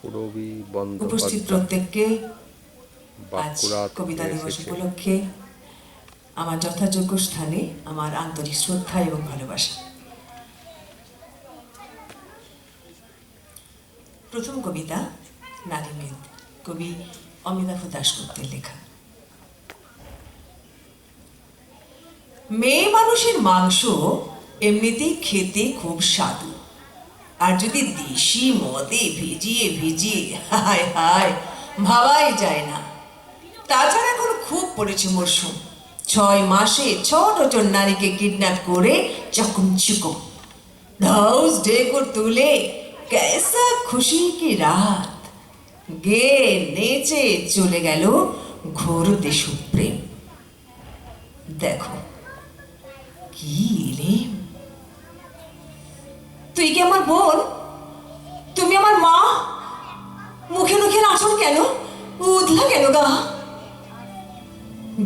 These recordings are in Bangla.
পুরবী উপস্থিত প্রত্যেককে কবিতা দিবস উপলক্ষে আমার যথাযোগ্য স্থানে আমার আন্তরিক শ্রদ্ধা এবং ভালোবাসা। প্রথম কবিতা নারীমেদ কবি অমিতাভ দাশগুপ্তের লেখা। মেয়ে মানুষের মাংস এমনিতেই খেতে খুব স্বাদু। আর যদি দেশি মদে ভিজিয়ে ভিজিয়ে, হায় হায়, ভাবাই যায় না। তাছাড়া এখন খুব পড়েছে মরশুম। ছয় মাসে ছ ডজন নারীকে কিডন্যাপ করে চকুন চুকুম ধাউস ডেকর তুলে कैसा খুশি কি রাত? গে নেচে চলে গেল ঘোর দেশপ্রেম দেখো, কি এলেম। তুই কি আমার বোন? তুমি আমার মা? মুখে মুখে নাচন কেন? উদলা কেন গা?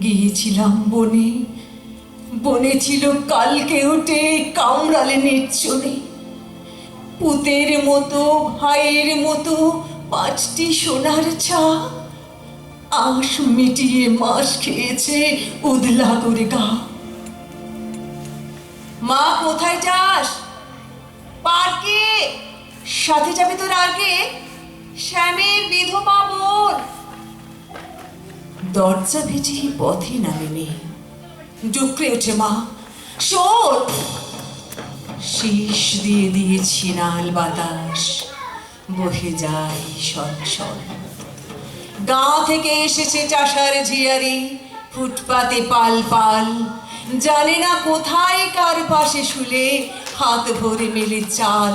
গিয়েছিলাম বনে বনে ছিল কালকে উঠে কামড়ালে নির্জনে। পুতের মতো, ভাইয়ের মতো, পাঁচটি সোনার ছা আশ মিটিয়ে মাস খেয়েছে উদলা করে গা। মা, কোথায় যাস? পার্কে। সাথে যাবে তোর আগে শ্যামের বিধবা বোন। দরজা ভেজে পথে নামে মেয়ে ডুকরে ওঠে মা শোন শীষ দিয়ে দিয়েছি নাল বাতাস, বহে যায় সরসর গা থেকে এসেছে চাষার ঝিয়ারি, ফুটপাতে পাল পাল। জানে না কোথায় কার পাশে শুলে হাত ভরে মেলে চাল।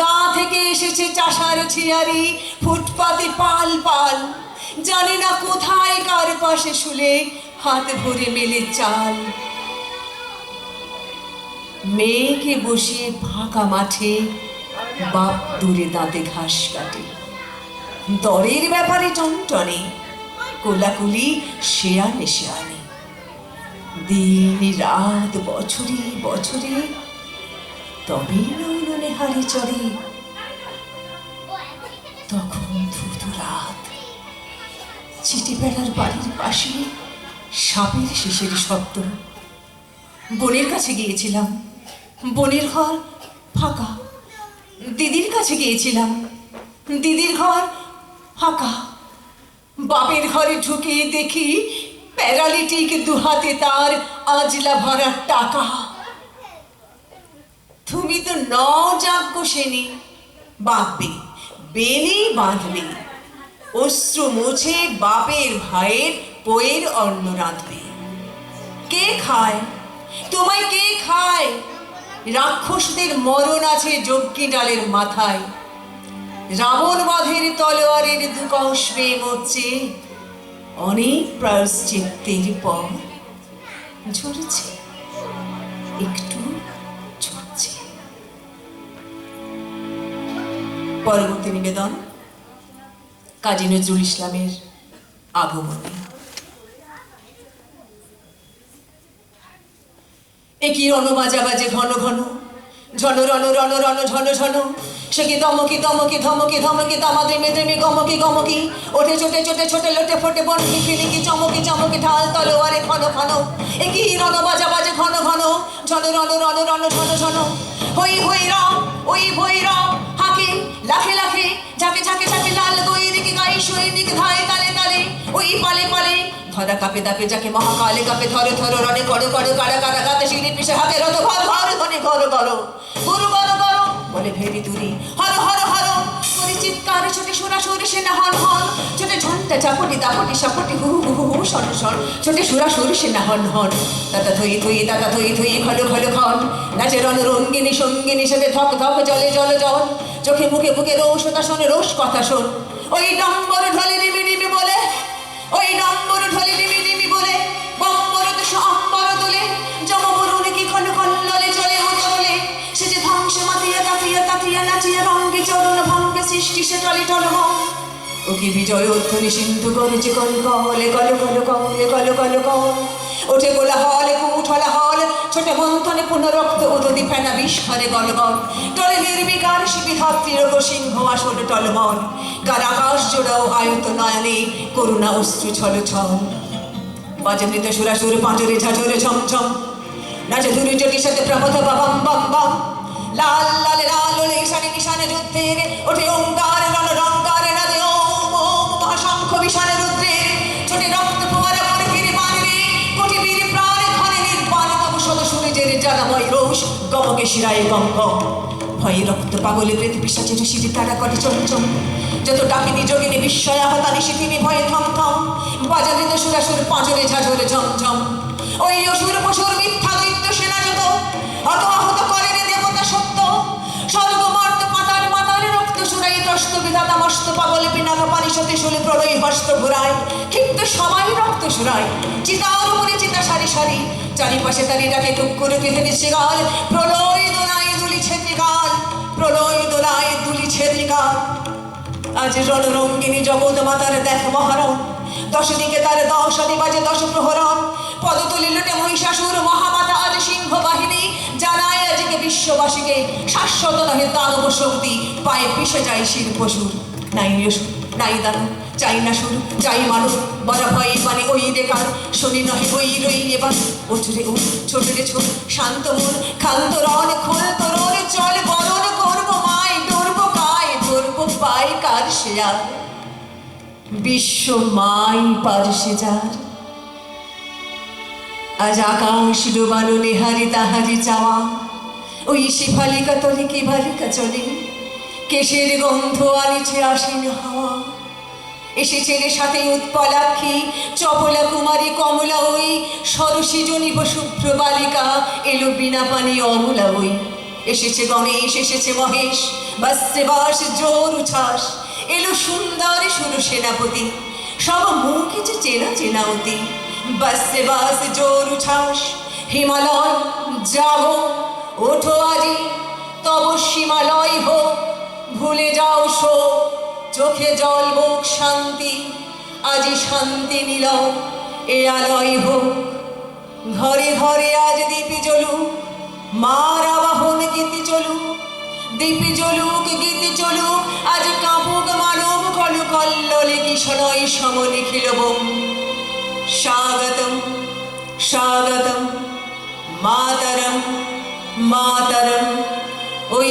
গা থেকে এসেছে চাষার ঝিয়ারি ফুটপাতে পাল পাল। জানে না কোথায় কার পাশে শুলে হাত ভরে মেলে চাল। মেয়েকে বসিয়ে ফাঁকা মাঠে বাপ দূরে দাঁতে ঘাস কাটে। দরের ব্যাপারে টনটনে কোলাকুলি শেয়ানে শেয়ানে দিন, রাত, বছরে বছরে তবে নয়নে হাড়ি চড়ে তখন ধুধু রাত চিঠি বেড়ার বাড়ির পাশে সাপের শেষের শব্দ বোনের কাছে গিয়েছিলাম। বোনের ঘর ফাঁকা। দিদির কাছে গিয়েছিলাম। দিদির ঘর ফাঁকা। বাপের ঘরে ঢুকে দেখি প্যারালিটিক দুহাতে তার আজলা ভরার টাকা। তুমি তো ন যাজ্ঞ সেনি বাঁধবে বেলি বাঁধবে। অশ্রু মুছে বাপের ভাইয়ের পোয়ের অন্ন রাঁধবে। কে খায়? তোমায় কে খায়? রাক্ষসদের মরণ আছে যজ্ঞী ডালের মাথায়। রাবণ বাঁধের তলোয়ারের দুকশ বেয়ে মরছে অনেক প্রায়শ্চিত্তের পর। ঝরছে একটু পরবর্তী নিবেদন, কাজী নজরুল ইসলামের আগমনী। একই রণ বাজা বাজে ঘন ঘন, ঝন রণ রণ রণ, ঝন ঝন, সে কি দমকি দমকি, ধমকি ধমকি তামা দেমে দেমে গমকি গমকি, ওঠে ছোটে ছোটে ছোটে লোটে ফোটে বনকি ফিলিকি চমকি চমকি, ঢাল, তলোয়ারে ঘন ঘন, একই রণ বাজা বাজে ঘন ঘন, ঝন রণ রণ রণ, ঝন ঝন, হই হই রাম ওই ভই রাম ধরা কাপে, দাপে, যাকে মহাকালে কাপে, ধরে, ধরো, রণে, করো করো, কারা কারা গাতে শিরি পিসে হাতে রত ঘর ঘর, ধনে করো করো গুরু করো করো বলে ভেরি তুরি হর হর হর করে চিৎকার, ছোটে সুরা সুরে, সেনা হন হন ছোটে ঝন্টা চাপটি দাপটি, সাপটি, হু হু হু হু সন সন ছোটে সুরা সুরে, সেনা হন হন দাদা ধুই ধুই দাদা ধুই ধুই, খল খল খন নাচে রণ, রঙ্গিনী, সঙ্গিনী, সাথে ধক ধক জলে, জল জল, চোখে, মুখে মুখে রোষ কথা শোনে, রোষ, কথা শোন, ওই নম্বর ঢলে নিবি নিবি বলে, ওই নম্বর সৃষ্টি সে টলে টল ও কি বিজয় অর্থনি সিন্ধু করে যে কল কলে কল কল কলে কল কল কল ওঠে গোলা হল কুঠলা হল ছোটে মন্থনে পুনরক্ত উদতি ফেনা বিস্ফরে গলগল টলে নির্বিকার শিবিধাত্রীর সিংহ আসল টলমল। কার আকাশ জোড়াও আয়ত নয়নে করুণা অশ্রু ছল ছল। বাজে মৃত সুরাসুর পাঁচরে ঝাঁঝরে ঝমঝম, নাচে ধুরি জটির সাথে প্রমথ বাবাম বাম বাম। লাল লাল লাল ঈশানে নিশানে যুদ্ধের ওঠে ওঙ্কার গমকে শিরায় গম গম ভয়ে রক্ত পাগলে প্রেত পিসাচের সিঁড়ি তারা করে চমচম। যত ডাকিনি যোগিনী বিস্ময়া হতানি শিথিনি ভয়ে থম থম। বাজারে তো সুরাসুর পাঁচরে ঝাঝরে ঝমঝম। ওই অসুর পশুর মিথ্যা দৈত্য সেনা যত অত আহত করেন দেবতা সত্য। স্বর্গ মর্ত পাতাল মাতাল রক্ত সুরাই তস্ত বিধাতা মস্ত পাগলে পিনাকা পানি সতে শুলে প্রলয় হস্ত ঘুরায়। কিন্তু সবাই রক্ত সুরায় চিতার উপরে চিতা সারি সারি। চারিপাশে তারি ডাকে টুক করে দিচ্ছে গাল। প্রলয় দোলায় দুলিছে ত্রিকাল প্রলয় দোলায় দুলিছে ত্রিকাল আজ রণরঙ্গিনী জগৎ মাতার দেখ মহারণ দশ দিকে তার দশ আদি বাজে দশ প্রহরণ। পদ তুলিলটে মহিষাসুর মহামাতা আজ সিংহ বাহিনী। জানায় আজকে বিশ্ববাসীকে শাশ্বত নহে দানব শক্তি। পায়ে পিষে যায় শির পশুর নাই সুর। নাই দানব চাই না সুর চাই মানুষ বড় ভয় মানে ওই দেখার শনি নহে ওই রই এবার ওঠরে ও ছোট রে, ছোট, শান্ত মন খান্ত রন খোল তরণ চল বরণ করব মায়, ডরব কায়, ধরব পাই কার শেয়ার বিশ্ব মাই পারসে যার আজ আকাশ ডোবানো নেহারি তাহারি চাওয়া। ওই শিফালিকা তলে কি বালিকা চলে? কেশের গন্ধ আনিছে আসেন হাওয়া। এসেছে রে সাথে উৎপলাক্ষী, চপলা কুমারী, কমলা ওই সরসী জনিব শুভ্র বালিকা, এলো বিনা পানি অমলা ওই। এসেছে গণেশ, এসেছে মহেশ বাসে বাস, জোর উচ্ছ্বাস। এলো সুন্দর সুর সেনাপতি, সব মুখে যে চেনা চেনা অতি বাসে বাস জোর উচ্ছ্বাস, হিমালয় যাব ওঠো আজি, তব সীমালয় হোক ভুলে যাও শো চোখে জল, মুখ শান্তি, আজি শান্তি নিল এ আলয় হোক। ঘরে ঘরে আজ দীপি জ্বলু মার আবাহন গীতি চলু দীপি জ্বলুক, গীতি চলুক, আজ কাপুক মানব কল কল্ললে কিশনয় সম বোম। স্বাগতম স্বাগতম, মাতরম মাতরম, ওই